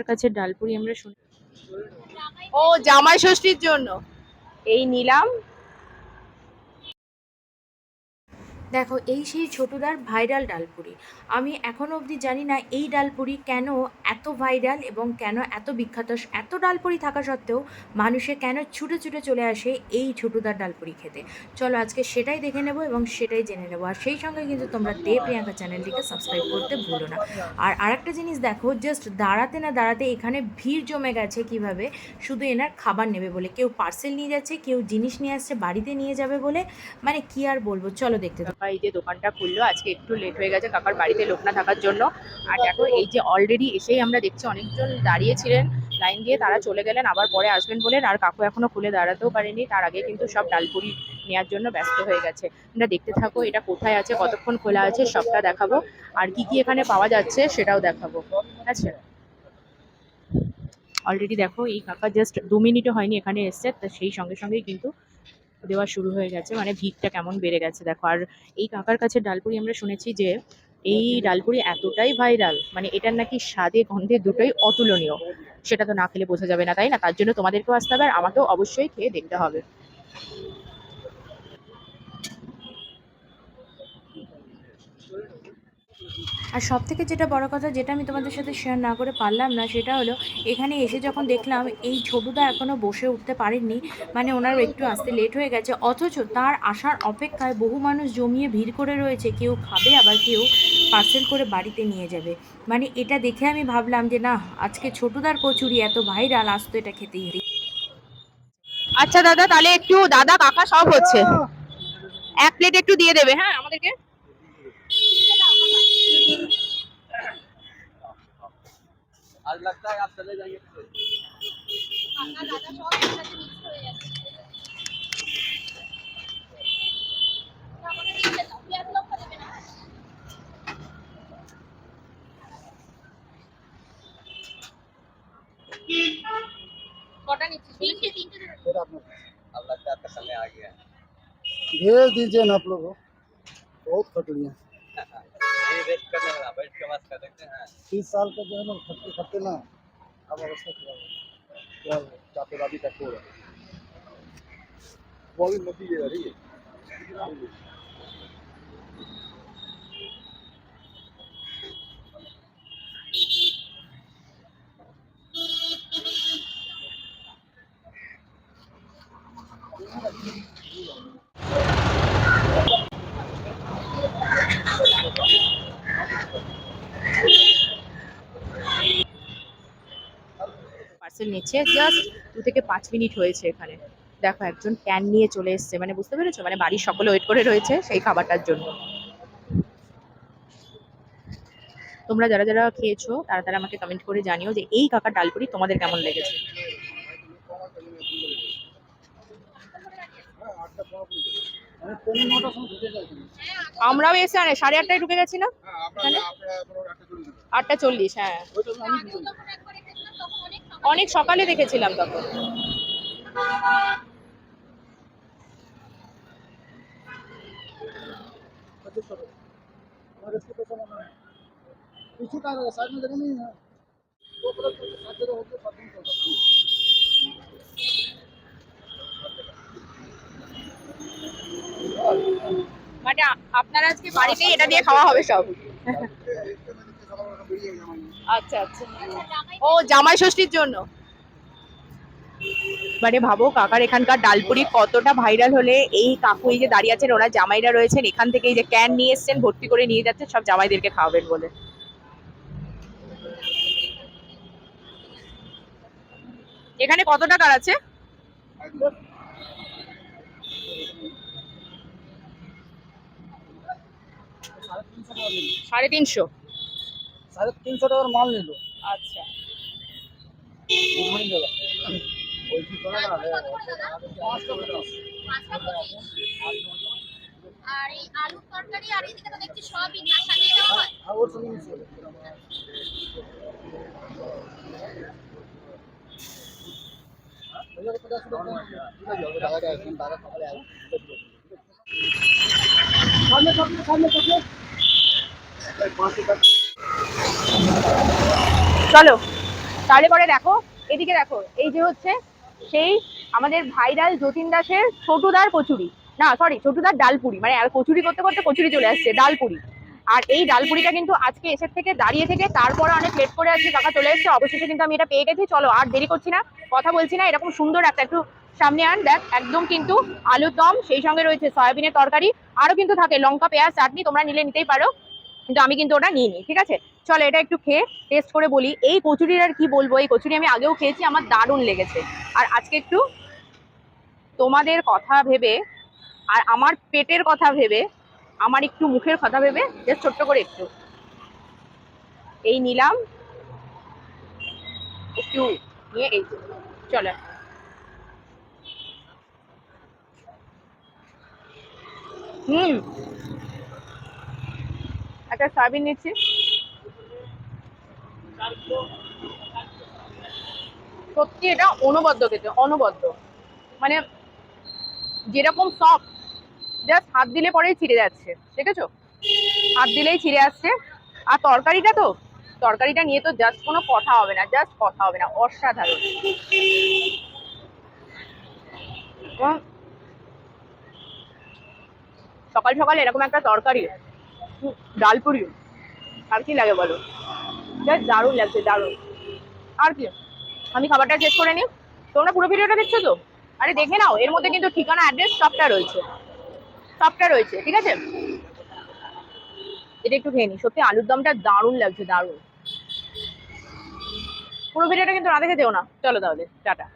কাকার কাছে ডালপুরি আমরা শুনি। ও জামাই ষষ্ঠীর জন্য। এই নিলাম। দেখো, এই সেই ছোটদার ভাইরাল ডালপুরি। আমি এখনও অবধি জানি না এই ডালপুরি কেন এত ভাইরাল এবং কেন এত বিখ্যাত। এত ডালপুরি থাকা সত্ত্বেও মানুষে কেন ছুটে ছুটে চলে আসে এই ছোটদার ডালপুরি খেতে। চলো আজকে সেটাই দেখে নেব এবং সেটাই জেনে নেব। আর সেই সঙ্গে কিন্তু তোমরা দে প্রিয়াঙ্কা চ্যানেলটিকে সাবস্ক্রাইব করতে ভুলো না। আর আরেকটা জিনিস দেখো জাস্ট দাঁড়াতে না দাঁড়াতে এখানে ভিড় জমে গেছে কীভাবে? শুধু এনার খাবার নেবে বলে। কেউ পার্সেল নিয়ে যাচ্ছে, কেউ জিনিস নিয়ে আসছে, বাড়িতে নিয়ে যাবে বলে। মানে কি আর বলব? চলো দেখতে। কাকা এই যে দোকানটা খুললো, আজকে একটু লেট হয়ে গেছে, কাকার বাড়িতে লোক না থাকার জন্য। আর দেখো, এই যে অলরেডি এসেই আমরা দেখছি অনেকজন দাঁড়িয়েছিলেন লাইন দিয়ে তারা চলে গেলেন, আবার পরে আসবেন বলেন, আর কাকু এখনও খুলে দাঁড়াতেও পারেনি, তার আগে কিন্তু সব ডালপুরি নেওয়ার জন্য ব্যস্ত হয়ে গেছে। তোমরা দেখতে থাকো, এটা কোথায় আছে, কতক্ষণ খোলা আছে, সবটা দেখাবো। আর কি কি এখানে পাওয়া যাচ্ছে, সেটাও দেখাবো। আছে? অলরেডি দেখো, এই কাকা জাস্ট দু মিনিটও হয়নি এখানে এসছে, তো সেই সঙ্গে সঙ্গেই কিন্তু দেওয়া শুরু হয়ে গেছে। মানে ভিড়টা কেমন বেড়ে গেছে দেখো। আর এই কাকার কাছে ডালপুরি আমরা শুনেছি যে, এই ডালপুরি এতটাই ভাইরাল মানে এটার নাকি স্বাদে, গন্ধে দুটোই অতুলনীয়। সেটা তো না খেলে বোঝা যাবে না, তাই না? তার জন্য তোমাদেরকেও আসতে হবে আর আমাকেও অবশ্যই খেয়ে দেখতে হবে। আর সব থেকে যেটা বড় কথা, যেটা আমি তোমাদের সাথে শেয়ার না করে পারলাম না, সেটা হলো এখানে এসে যখন দেখলাম এই ছোটুদা এখনও বসে উঠতে পারেননি মানে ওনার একটু আসতে লেট হয়ে গেছে, অথচ তার আসার অপেক্ষায় বহু মানুষ জমিয়ে ভিড় করে রয়েছে, কেউ খাবে, আবার কেউ পার্সেল করে বাড়িতে নিয়ে যাবে। মানে এটা দেখে আমি ভাবলাম যে, না, আজকে ছোটুদার কচুরি এত ভাইরাল আসতো এটা খেতেই। আচ্ছা দাদা, তাহলে একটু দাদা, কাকা সব হচ্ছে। এক প্লেট একটু দিয়ে দেবে হ্যাঁ আমাদেরকে? आज लगता है आप चले जाएँगे अब लगता है आपका समय आ गया भेज दीजिए ना आप लोग को। बहुत खटड़ियाँ तीस साल का जो है ना, खट्टे खट्टे ना, अब अवस्था खराब है क्या चापेदारी का टोर है। वो भी मोदी है रही है। পার্সেল নিচ্ছে জাস্ট দু থেকে পাঁচ মিনিট হয়েছে এখানে। দেখো একজন ক্যান নিয়ে চলে এসছে মানে বুঝতে পেরেছ? মানে বাড়ির সকলে ওয়েট করে রয়েছে সেই খাবারটার জন্য। তোমরা যারা যারা খেয়েছো তারা তারা আমাকে কমেন্ট করে জানিও যে এই কাকার ডালপুরি তোমাদের কেমন লেগেছে। আমরাও এসে আনে সাড়ে আটটায় ঢুকে গেছি না? আটটা চল্লিশ হ্যাঁ। অনেক সকালে দেখেছিলাম তখন। মানে আপনার আজকে বাড়িতে এটা দিয়ে খাওয়া হবে সব। আচ্ছা আচ্ছা। ও, জামাই ষষ্ঠীর জন্য? মানে ভাবো, কাকার এখানকার ডালপুরি কতটা ভাইরাল হলে এই কাকু, এই যে দাঁড়িয়ে আছেন, ওরা জামাইরা রয়েছেন, এখান থেকে এই যে ক্যান নিয়ে এসছেন, ভর্তি করে নিয়ে যাচ্ছেন, সব জামাইদেরকে খাওয়াবেন বলে। এখানে কত টাকার আছে? সাড়ে তিনশো। সাড়ে তিনশো টাকার মাল নিল। আচ্ছা। আর এই তরকারি আর এদিকে দেখছি সবই না সাজিয়ে দেওয়া হয়? আর ওর সঙ্গে মিশে সামনে সামনে সামনে পাঁচশো টাকা চলো, তাহলে পরে দেখো, এদিকে দেখো, এই যে হচ্ছে সেই আমাদের ভাইরাল যতীন দাসের ছোটুদার কচুরি। না সরি ছোটুদার ডালপুরি মানে আর কচুরি করতে করতে কচুরি চলে আসছে, ডালপুরি। আর এই ডালপুরিটা কিন্তু আজকে এসে থেকে দাঁড়িয়ে থেকে তারপরে অনেক লেট করে আজকে কাকা চলে এসেছে। অবশেষে কিন্তু আমি এটা পেয়ে গেছি। চলো, আর দেরি করছি না, কথা বলছি না, এরকম সুন্দর একটা, একটু সামনে আন, দেখ, একদম কিন্তু আলুর দম, সেই সঙ্গে রয়েছে সয়াবিনের তরকারি আরও কিন্তু থাকে লঙ্কা, পেঁয়াজ, চাটনি, তোমরা নিলে নিতেই পারো। কিন্তু আমি কিন্তু ওটা নিইনি, ঠিক আছে? চলো এটা একটু খেয়ে টেস্ট করে বলি। এই কচুরির আর কি বলব? এই কচুরি আমি আগেও খেয়েছি, আমার দারুণ লেগেছে। আর আজকে একটু তোমাদের কথা ভেবে আর আমার পেটের কথা ভেবে, আমার একটু মুখের কথা ভেবে জাস্ট ছোট্ট করে একটু। এই নিলাম। একটু নিয়ে এই চলো। হুম। একটা সয়াবিন নিচ্ছি। সত্যি এটা অনবদ্য খেতে, অনবদ্য। মানে যেরকম সফট জাস্ট হাত দিলে পরেই ছিঁড়ে যাচ্ছে, দেখেছ? হাত দিলেই ছিঁড়ে আসছে। আর তরকারিটা তো, তরকারিটা নিয়ে তো জাস্ট কোনো কথা হবে না জাস্ট কথা হবে না, অসাধারণ। সকাল সকাল এরকম একটা তরকারি। উম, ডাল পুরি আর কি লাগে বলো? দারুণ লাগছে দারুণ। আর কি? আমি খাবারটা শেষ করে নিই। তোমরা পুরো ভিডিওটা দেখছ তো? আরে দেখে নাও এর মধ্যে কিন্তু ঠিকানা অ্যাড্রেস সবটা রয়েছে। সবটা রয়েছে ঠিক আছে? এটা একটু খেয়ে নি সত্যি আলুর দমটা দারুণ লাগছে দারুণ। পুরো ভিডিওটা কিন্তু না দেখে যেও না। চলো তাহলে টাটা।